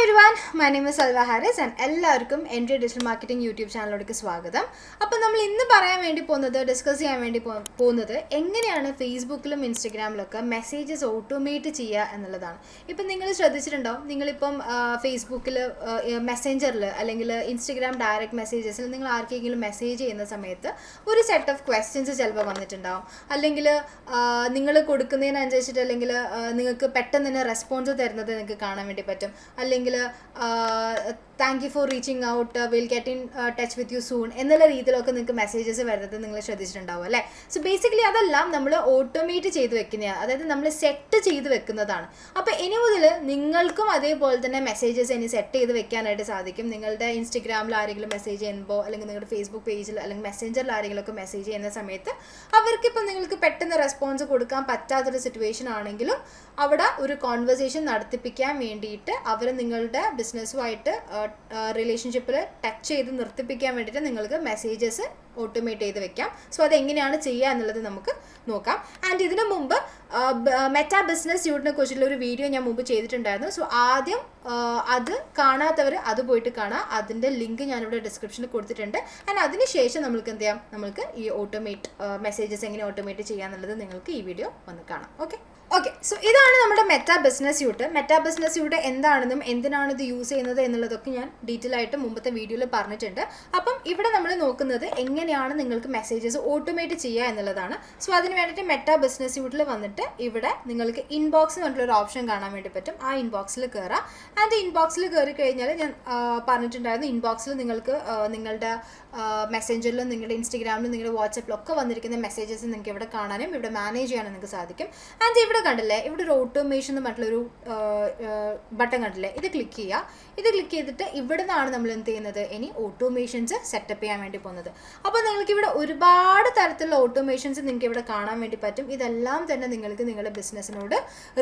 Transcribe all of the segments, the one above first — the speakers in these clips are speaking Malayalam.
Everyone my name Salva Haris and എല്ലാവർക്കും എന്റെ ഡിജിറ്റൽ മാർക്കറ്റിംഗ് യൂട്യൂബ് ചാനലിലേക്ക് സ്വാഗതം. അപ്പോൾ നമ്മൾ ഇന്ന് പറയാൻ വേണ്ടി പോകുന്നത് ഡിസ്കസ് ചെയ്യാൻ വേണ്ടി പോകുന്നത് എങ്ങനെയാണ് ഫേസ്ബുക്കിലും ഇൻസ്റ്റഗ്രാമിലൊക്കെ മെസ്സേജസ് ഓട്ടോമേറ്റ് ചെയ്യുക എന്നുള്ളതാണ്. ഇപ്പം നിങ്ങൾ ശ്രദ്ധിച്ചിട്ടുണ്ടാവും നിങ്ങളിപ്പം ഫേസ്ബുക്കിൽ മെസ്സഞ്ചറിൽ അല്ലെങ്കിൽ ഇൻസ്റ്റഗ്രാം ഡയറക്റ്റ് മെസ്സേജസിൽ നിങ്ങൾ ആർക്കെങ്കിലും മെസ്സേജ് ചെയ്യുന്ന സമയത്ത് ഒരു സെറ്റ് ഓഫ് ക്വസ്റ്റ്യൻസ് ചിലപ്പോൾ വന്നിട്ടുണ്ടാവും. അല്ലെങ്കിൽ നിങ്ങൾ കൊടുക്കുന്നതിനനുസരിച്ചിട്ട് അല്ലെങ്കിൽ നിങ്ങൾക്ക് പെട്ടെന്ന് തന്നെ റെസ്പോൺസ് തരുന്നത് നിങ്ങൾക്ക് കാണാൻ വേണ്ടി പറ്റും. അല്ലെങ്കിൽ അല്ലെങ്കിൽ thank you for reaching out will get in touch with you soon എന്നുള്ള രീതിയിലൊക്കെ നിങ്ങൾക്ക് മെസ്സേജസ് വരുന്നത് നിങ്ങൾ ശ്രദ്ധിച്ചിട്ടുണ്ടാവും അല്ലേ? സോ ബേസിക്കലി അതെല്ലാം നമ്മൾ ഓട്ടോമേറ്റ് ചെയ്ത് വെക്കുന്നതാണ് അതായത് നമ്മൾ സെറ്റ് ചെയ്ത് വെക്കുന്നതാണ്. അപ്പോൾ ഇനി മുതൽ നിങ്ങൾക്കും അതേപോലെ തന്നെ മെസ്സേജസ് ഇനി സെറ്റ് ചെയ്ത് വെക്കാനായിട്ട് സാധിക്കും. നിങ്ങളുടെ ഇൻസ്റ്റഗ്രാമിൽ ആരെങ്കിലും മെസ്സേജ് ചെയ്യുമ്പോൾ അല്ലെങ്കിൽ നിങ്ങളുടെ ഫേസ്ബുക്ക് പേജിൽ അല്ലെങ്കിൽ മെസ്സേഞ്ചറിൽ ആരെങ്കിലുമൊക്കെ മെസ്സേജ് ചെയ്യുന്ന സമയത്ത് അവർക്കിപ്പോൾ നിങ്ങൾക്ക് പെട്ടെന്ന് റെസ്പോൺസ് കൊടുക്കാൻ പറ്റാത്തൊരു സിറ്റുവേഷൻ ആണെങ്കിലും അവിടെ ഒരു കോൺവെർസേഷൻ നടത്തിപ്പിക്കാൻ വേണ്ടിയിട്ട് അവർ നിങ്ങളുടെ ബിസിനസ്സുമായിട്ട് റിലേഷൻഷിപ്പിൽ ടച്ച് ചെയ്ത് നിർത്തിപ്പിക്കാൻ വേണ്ടിയിട്ട് നിങ്ങൾക്ക് മെസ്സേജസ് ഓട്ടോമേറ്റ് ചെയ്ത് വെക്കാം. സോ അതെങ്ങനെയാണ് ചെയ്യുക എന്നുള്ളത് നമുക്ക് നോക്കാം. ആൻഡ് ഇതിനു മുമ്പ് മെറ്റാ ബിസിനസ് യൂട്ടിനെ കുറിച്ചുള്ള ഒരു വീഡിയോ ഞാൻ മുമ്പ് ചെയ്തിട്ടുണ്ടായിരുന്നു. സോ ആദ്യം അത് കാണാത്തവർ അത് പോയിട്ട് കാണാം. അതിന്റെ ലിങ്ക് ഞാനിവിടെ ഡിസ്ക്രിപ്ഷനിൽ കൊടുത്തിട്ടുണ്ട്. ആൻഡ് അതിനുശേഷം നമ്മൾക്ക് എന്ത് ചെയ്യാം? നമ്മൾക്ക് ഈ ഓട്ടോമേറ്റ് മെസ്സേജസ് എങ്ങനെ ഓട്ടോമേറ്റ് ചെയ്യാന്നുള്ളത് നിങ്ങൾക്ക് ഈ വീഡിയോ വന്ന് കാണാം. ഓക്കെ ഓക്കെ സോ ഇതാണ് നമ്മുടെ Meta business suite Meta business suite എന്താണെന്നും എന്തിനാണ് ഇത് യൂസ് ചെയ്യുന്നത് എന്നുള്ളതൊക്കെ ഞാൻ ഡീറ്റെയിൽ ആയിട്ട് മുമ്പത്തെ വീഡിയോയിൽ പറഞ്ഞിട്ടുണ്ട്. അപ്പം ഇവിടെ നമ്മൾ നോക്കുന്നത് എങ്ങനെയാണ് നിങ്ങൾക്ക് മെസ്സേജസ് ഓട്ടോമേറ്റ് ചെയ്യുക എന്നുള്ളതാണ്. സോ അതിന് വേണ്ടിയിട്ട് മെറ്റാ ബിസിനസ് യൂട്ടിൽ വന്നിട്ട് ഇവിടെ നിങ്ങൾക്ക് ഇൻബോക്സ് എന്ന് ഓപ്ഷൻ കാണാൻ വേണ്ടി പറ്റും. ആ ഇൻബോക്സിൽ കയറാം ആൻഡ് ഇൻബോക്സിൽ കയറി കഴിഞ്ഞാൽ ഞാൻ പറഞ്ഞിട്ടുണ്ടായിരുന്നു ഇൻബോക്സിൽ നിങ്ങൾക്ക് നിങ്ങളുടെ മെസ്സഞ്ചറിലും നിങ്ങളുടെ ഇൻസ്റ്റഗ്രാമിലും നിങ്ങളുടെ വാട്സപ്പിലും ഒക്കെ വന്നിരിക്കുന്ന മെസ്സേജസ് നിങ്ങൾക്ക് ഇവിടെ കാണാനും ഇവിടെ മാനേജ് ചെയ്യാനും നിങ്ങൾക്ക് സാധിക്കും. ആൻഡ് ഇവിടെ കണ്ടില്ലേ? ഇവിടെ ഒരു ഓട്ടോമേഷൻ എന്ന് പറഞ്ഞിട്ടുള്ളൊരു ബട്ടൺ കണ്ടില്ലേ? ഇത് ക്ലിക്ക് ചെയ്യുക. ഇത് ക്ലിക്ക് ചെയ്തിട്ട് ഇവിടെ നിന്നാണ് നമ്മൾ എന്ത് ചെയ്യുന്നത്? ഇനി ഓട്ടോമേഷൻസ് സെറ്റപ്പ് ചെയ്യാൻ വേണ്ടി പോകുന്നത്. അപ്പോൾ നിങ്ങൾക്ക് ഇവിടെ ഒരുപാട് തരത്തിലുള്ള ഓട്ടോമേഷൻസ് നിങ്ങൾക്ക് ഇവിടെ കാണാൻ വേണ്ടി പറ്റും. ഇതെല്ലാം തന്നെ നിങ്ങൾക്ക് നിങ്ങളുടെ ബിസിനസ്സിനോട്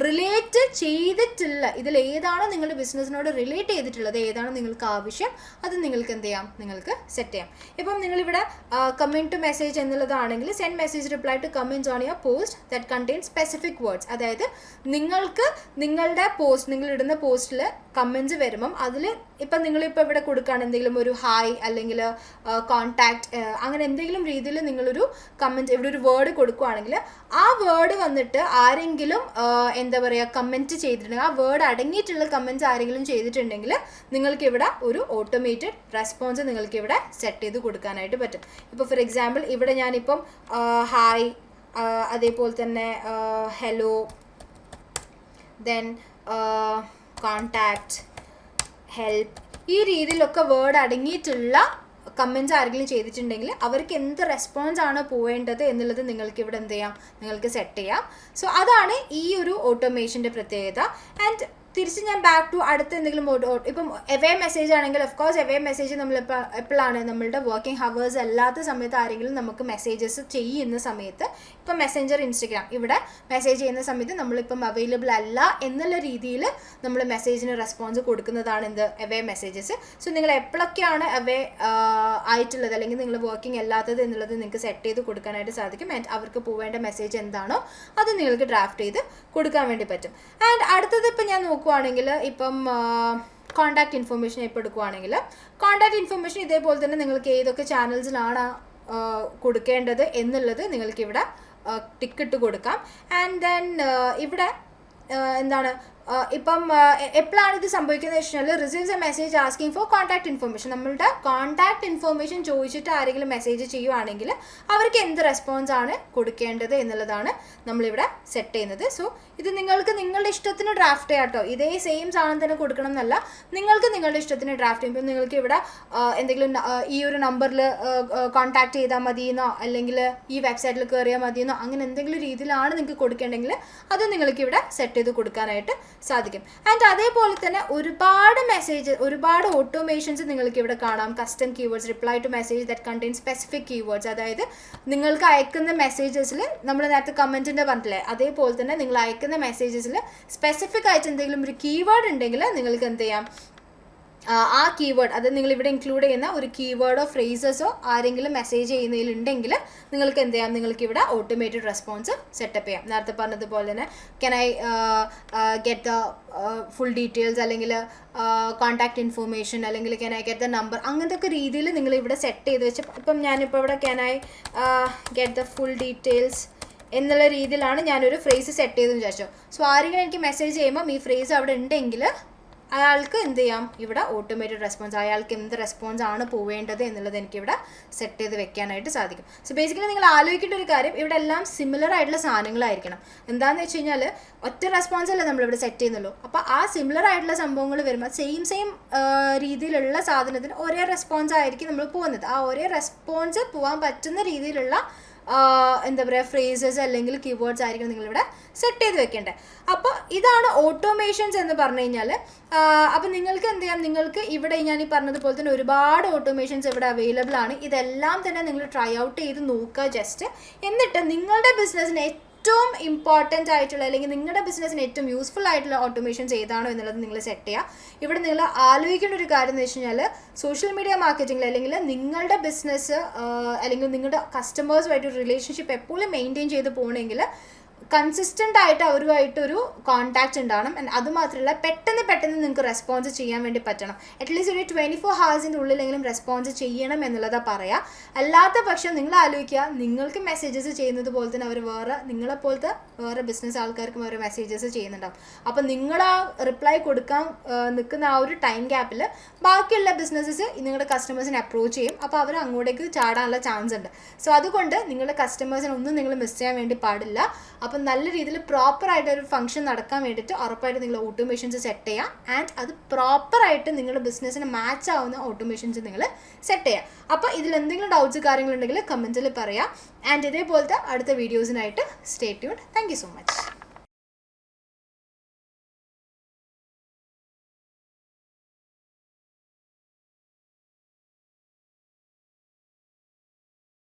റിലേറ്റ് ചെയ്തിട്ടില്ല. ഇതിൽ ഏതാണോ നിങ്ങളുടെ ബിസിനസ്സിനോട് റിലേറ്റ് ചെയ്തിട്ടുള്ളത്? ഏതാണ് നിങ്ങൾക്ക് ആവശ്യം? അത് നിങ്ങൾക്ക് എന്ത് ചെയ്യാം? നിങ്ങൾക്ക് സെറ്റ് ചെയ്യാം. ഇപ്പം നിങ്ങളിവിടെ comment to message എന്നുള്ളതാണെങ്കിൽ send message reply to comments on your post that contain specific words അതായത് നിങ്ങൾക്ക് നിങ്ങളുടെ പോസ്റ്റ് നിങ്ങൾ ഇടുന്ന പോസ്റ്റിൽ കമന്റ്സ് വരുമ്പം അതിൽ ഇപ്പം നിങ്ങളിപ്പോൾ ഇവിടെ കൊടുക്കുകയാണ് എന്തെങ്കിലും ഒരു ഹായ് അല്ലെങ്കിൽ കോൺടാക്റ്റ് അങ്ങനെ എന്തെങ്കിലും രീതിയിൽ നിങ്ങളൊരു കമന്റ് ഇവിടെ ഒരു വേർഡ് കൊടുക്കുകയാണെങ്കിൽ ആ വേർഡ് വന്നിട്ട് ആരെങ്കിലും എന്താ പറയുക കമന്റ് ചെയ്തിട്ടുണ്ടെങ്കിൽ ആ വേർഡ് അടങ്ങിയിട്ടുള്ള കമന്റ്സ് ആരെങ്കിലും ചെയ്തിട്ടുണ്ടെങ്കിൽ നിങ്ങൾക്ക് ഇവിടെ ഒരു ഓട്ടോമേറ്റഡ് റെസ്പോൺസ് നിങ്ങൾക്ക് ഇവിടെ സെറ്റ് ചെയ്ത് കൊടുക്കാനായിട്ട് പറ്റും. ഇപ്പോൾ ഫോർ എക്സാമ്പിൾ ഇവിടെ ഞാനിപ്പം ഹായ് അതേപോലെ തന്നെ ഹലോ ദെൻ കോണ്ടാക്ട് ഹെൽപ്പ് ഈ രീതിയിലൊക്കെ വേർഡ് അടങ്ങിയിട്ടുള്ള കമന്റ്സ് ആരെങ്കിലും ചെയ്തിട്ടുണ്ടെങ്കിൽ അവർക്ക് എന്ത് റെസ്പോൺസ് ആണ് പോവേണ്ടത് എന്നുള്ളത് നിങ്ങൾക്ക് ഇവിടെ എന്ത് ചെയ്യാം? നിങ്ങൾക്ക് സെറ്റ് ചെയ്യാം. സോ അതാണ് ഈ ഒരു ഓട്ടോമേഷന്റെ പ്രത്യേകത. ആൻഡ് തിരിച്ച് ഞാൻ ബാക്ക് ടു അടുത്ത എന്തെങ്കിലും ഇപ്പം എവേ മെസ്സേജ് ആണെങ്കിൽ ഓഫ് കോഴ്സ് എവേ മെസ്സേജ് നമ്മൾ ഇപ്പോൾ എപ്പോഴാണ് നമ്മളുടെ വർക്കിംഗ് ഹവേഴ്സ് അല്ലാത്ത സമയത്ത് ആരെങ്കിലും നമുക്ക് മെസ്സേജസ് ചെയ്യുന്ന സമയത്ത് ഇപ്പം മെസ്സഞ്ചർ ഇൻസ്റ്റഗ്രാം ഇവിടെ മെസ്സേജ് ചെയ്യുന്ന സമയത്ത് നമ്മളിപ്പം അവൈലബിൾ അല്ല എന്നുള്ള രീതിയിൽ നമ്മൾ മെസ്സേജിന് റെസ്പോൺസ് കൊടുക്കുന്നതാണ് എന്ത്? എവേ മെസ്സേജസ് സോ നിങ്ങൾ എപ്പോഴൊക്കെയാണ് അവേ ആയിട്ടുള്ളത്? അല്ലെങ്കിൽ നിങ്ങൾ വർക്കിംഗ് അല്ലാത്തത് എന്നുള്ളത് നിങ്ങൾക്ക് സെറ്റ് ചെയ്ത് കൊടുക്കാനായിട്ട് സാധിക്കും. ആൻഡ് അവർക്ക് പോവേണ്ട മെസ്സേജ് എന്താണോ അത് നിങ്ങൾക്ക് ഡ്രാഫ്റ്റ് ചെയ്ത് കൊടുക്കാൻ വേണ്ടി പറ്റും. ആൻഡ് അടുത്തത് ഇപ്പം ഞാൻ നോക്കുവാണെങ്കിൽ ഇപ്പം കോൺടാക്ട് ഇൻഫർമേഷൻ ഇപ്പോൾ എടുക്കുവാണെങ്കിൽ കോൺടാക്ട് ഇൻഫർമേഷൻ ഇതേപോലെ തന്നെ നിങ്ങൾക്ക് ഏതൊക്കെ ചാനൽസിലാണ് കൊടുക്കേണ്ടത് എന്നുള്ളത് നിങ്ങൾക്ക് ഇവിടെ ടിക്കറ്റ് കൊടുക്കാം. ആൻഡ് ദെൻ ഇവിടെ എന്താണ് ഇപ്പം എപ്പോഴാണ് ഇത് സംഭവിക്കുന്നത് വെച്ച് കഴിഞ്ഞാൽ receives a message asking for contact information നമ്മളുടെ കോൺടാക്ട് ഇൻഫർമേഷൻ ചോദിച്ചിട്ട് ആരെങ്കിലും മെസ്സേജ് ചെയ്യുവാണെങ്കിൽ അവർക്ക് എന്ത് റെസ്പോൺസ് ആണ് കൊടുക്കേണ്ടത് എന്നുള്ളതാണ് നമ്മളിവിടെ സെറ്റ് ചെയ്യുന്നത്. സോ ഇത് നിങ്ങൾക്ക് നിങ്ങളുടെ ഇഷ്ടത്തിന് ഡ്രാഫ്റ്റ് ചെയ്യാം കേട്ടോ. ഇതേ സെയിം സാധനം തന്നെ കൊടുക്കണം എന്നല്ല. നിങ്ങൾക്ക് നിങ്ങളുടെ ഇഷ്ടത്തിന് ഡ്രാഫ്റ്റ് ചെയ്യുമ്പോൾ നിങ്ങൾക്ക് ഇവിടെ എന്തെങ്കിലും ഈ ഒരു നമ്പറിൽ കോൺടാക്ട് ചെയ്താൽ മതിയെന്നോ അല്ലെങ്കിൽ ഈ വെബ്സൈറ്റിൽ കയറിയാൽ മതിയെന്നോ അങ്ങനെ എന്തെങ്കിലും രീതിയിലാണ് നിങ്ങൾക്ക് കൊടുക്കേണ്ടെങ്കിൽ അത് നിങ്ങൾക്ക് ഇവിടെ സെറ്റ് ചെയ്ത് കൊടുക്കാനായിട്ട് സാധിക്കും. ആൻഡ് അതേപോലെ തന്നെ ഒരുപാട് മെസ്സേജ് ഒരുപാട് ഓട്ടോമേഷൻസ് നിങ്ങൾക്ക് ഇവിടെ കാണാം. Custom keywords reply to message that contain specific keywords അതായത് നിങ്ങൾക്ക് അയക്കുന്ന മെസ്സേജസിൽ നമ്മൾ നേരത്തെ കമന്റിന്റെ പറഞ്ഞില്ലേ അതേപോലെ തന്നെ നിങ്ങൾ അയക്കുന്ന മെസ്സേജസിൽ സ്പെസിഫിക് ആയിട്ട് എന്തെങ്കിലും ഒരു കീവേഡ് ഉണ്ടെങ്കിൽ നിങ്ങൾക്ക് എന്ത് ചെയ്യാം? ആ, കീവേഡ് അത് നിങ്ങൾ ഇവിടെ ഇൻക്ലൂഡ് ചെയ്യുന്ന ഒരു കീവേഡോ ഫ്രേസസോ ആരെങ്കിലും മെസ്സേജ് ചെയ്യുന്നതിലുണ്ടെങ്കിൽ നിങ്ങൾക്ക് എന്ത് ചെയ്യാം? നിങ്ങൾക്ക് ഇവിടെ ഓട്ടോമേറ്റഡ് റെസ്പോൺസ് സെറ്റപ്പ് ചെയ്യാം. നേരത്തെ പറഞ്ഞതുപോലെ തന്നെ can I get the full details അല്ലെങ്കിൽ കോൺടാക്ട് ഇൻഫോർമേഷൻ അല്ലെങ്കിൽ can I get the number അങ്ങനത്തെ ഒക്കെ രീതിയിൽ നിങ്ങൾ ഇവിടെ സെറ്റ് ചെയ്ത് വെച്ച് ഇപ്പം ഞാനിപ്പോൾ ഇവിടെ can I get the full details എന്നുള്ള രീതിയിലാണ് ഞാനൊരു ഫ്രേസ് സെറ്റ് ചെയ്തെന്ന് വിചാരിച്ചോ. സോ ആരെങ്കിലും എനിക്ക് മെസ്സേജ് ചെയ്യുമ്പം ഈ ഫ്രേസ് അവിടെ ഉണ്ടെങ്കിൽ അയാൾക്ക് എന്ത് ചെയ്യാം? ഇവിടെ ഓട്ടോമേറ്റഡ് റെസ്പോൺസ് അയാൾക്ക് എന്ത് റെസ്പോൺസ് ആണ് പോവേണ്ടത് എന്നുള്ളത് എനിക്കിവിടെ സെറ്റ് ചെയ്ത് വെക്കാനായിട്ട് സാധിക്കും. സോ ബേസിക്കലി നിങ്ങൾ ആലോചിക്കേണ്ട ഒരു കാര്യം ഇവിടെ എല്ലാം സിമിലർ ആയിട്ടുള്ള സാധനങ്ങളായിരിക്കണം. എന്താണെന്ന് വെച്ച് കഴിഞ്ഞാൽ ഒറ്റ റെസ്പോൺസ് അല്ല നമ്മളിവിടെ സെറ്റ് ചെയ്യുന്നുള്ളൂ. അപ്പോൾ ആ സിമിലർ ആയിട്ടുള്ള സംഭവങ്ങൾ വരുമ്പോൾ സെയിം സെയിം രീതിയിലുള്ള സാധനത്തിന് ഒരേ റെസ്പോൺസ് ആയിരിക്കും നമ്മൾ പോകുന്നത്. ആ ഒരേ റെസ്പോൺസ് പോകാൻ പറ്റുന്ന രീതിയിലുള്ള എന്താ പറയുക ഫ്രേസസ് അല്ലെങ്കിൽ കീവേഡ്സ് ആയിരിക്കും നിങ്ങളിവിടെ സെറ്റ് ചെയ്ത് വെക്കേണ്ടത്. അപ്പോൾ ഇതാണ് ഓട്ടോമേഷൻസ് എന്ന് പറഞ്ഞു കഴിഞ്ഞാൽ അപ്പോൾ നിങ്ങൾക്ക് എന്ത് ചെയ്യാം? നിങ്ങൾക്ക് ഇവിടെ ഞാൻ ഈ പറഞ്ഞതുപോലെ തന്നെ ഒരുപാട് ഓട്ടോമേഷൻസ് ഇവിടെ അവൈലബിൾ ആണ്. ഇതെല്ലാം തന്നെ നിങ്ങൾ ട്രൈ ഔട്ട് ചെയ്ത് നോക്കുക ജസ്റ്റ് എന്നിട്ട് നിങ്ങളുടെ ബിസിനസ്സിന് ഏറ്റവും ഇമ്പോർട്ടന്റ് ആയിട്ടുള്ള അല്ലെങ്കിൽ നിങ്ങളുടെ ബിസിനസ്സിന് ഏറ്റവും യൂസ്ഫുൾ ആയിട്ടുള്ള ഓട്ടോമേഷൻസ് ഏതാണോ എന്നുള്ളത് നിങ്ങൾ സെറ്റ് ചെയ്യുക. ഇവിടെ നിങ്ങൾ ആലോചിക്കേണ്ട ഒരു കാര്യം എന്ന് വെച്ച് കഴിഞ്ഞാൽ സോഷ്യൽ മീഡിയ മാർക്കറ്റിംഗിൽ അല്ലെങ്കിൽ നിങ്ങളുടെ ബിസിനസ് അല്ലെങ്കിൽ നിങ്ങളുടെ കസ്റ്റമേഴ്സുമായിട്ട് ഒരു റിലേഷൻഷിപ്പ് എപ്പോഴും മെയിന്റെയിൻ ചെയ്ത് പോകണമെങ്കിൽ കൺസിസ്റ്റന്റ് ആയിട്ട് അവരുമായിട്ടൊരു കോൺടാക്റ്റ് ഉണ്ടാവണം. ആൻഡ് അതുമാത്രമല്ല പെട്ടെന്ന് പെട്ടെന്ന് നിങ്ങൾക്ക് റെസ്പോൺസ് ചെയ്യാൻ വേണ്ടി പറ്റണം. അറ്റ്ലീസ്റ്റ് ഒരു ട്വന്റി ഫോർ ഹവേഴ്സിന്റെ ഉള്ളിലെങ്കിലും റെസ്പോൺസ് ചെയ്യണം എന്നുള്ളതാണ് പറയുക അല്ലാത്ത പക്ഷം നിങ്ങൾ ആലോചിക്കുക നിങ്ങൾക്ക് മെസ്സേജസ് ചെയ്യുന്നത് പോലെ തന്നെ അവർ വേറെ നിങ്ങളെപ്പോലത്തെ വേറെ ബിസിനസ് ആൾക്കാർക്കും അവർ മെസ്സേജസ് ചെയ്യുന്നുണ്ടാവും. അപ്പം നിങ്ങൾ ആ റിപ്ലൈ കൊടുക്കാൻ നിൽക്കുന്ന ആ ഒരു ടൈം ഗ്യാപ്പിൽ ബാക്കിയുള്ള ബിസിനസ്സസ് നിങ്ങളുടെ കസ്റ്റമേഴ്സിനെ അപ്രോച്ച് ചെയ്യും. അപ്പോൾ അവർ അങ്ങോട്ടേക്ക് ചാടാനുള്ള ചാൻസ് ഉണ്ട്. സോ അതുകൊണ്ട് നിങ്ങളുടെ കസ്റ്റമേഴ്സിനെ ഒന്നും നിങ്ങൾ മിസ് ചെയ്യാൻ വേണ്ടി പാടില്ല. അപ്പം നല്ല രീതിയിൽ പ്രോപ്പറായിട്ട് ഒരു ഫംഗ്ഷൻ നടക്കാൻ വേണ്ടിയിട്ട് ഉറപ്പായിട്ട് നിങ്ങൾ ഓട്ടോമേഷൻസ് സെറ്റ് ചെയ്യുക ആൻഡ് അത് പ്രോപ്പറായിട്ട് നിങ്ങളുടെ ബിസിനസ്സിന് മാച്ച് ആവുന്ന ഓട്ടോമേഷൻസ് നിങ്ങൾ സെറ്റ് ചെയ്യുക അപ്പോൾ ഇതിൽ എന്തെങ്കിലും ഡൗട്ട്സ് കാര്യങ്ങളുണ്ടെങ്കിൽ കമന്റിൽ പറയാം. ആൻഡ് ഇതേപോലത്തെ അടുത്ത വീഡിയോസിനായിട്ട് stay tuned thank so much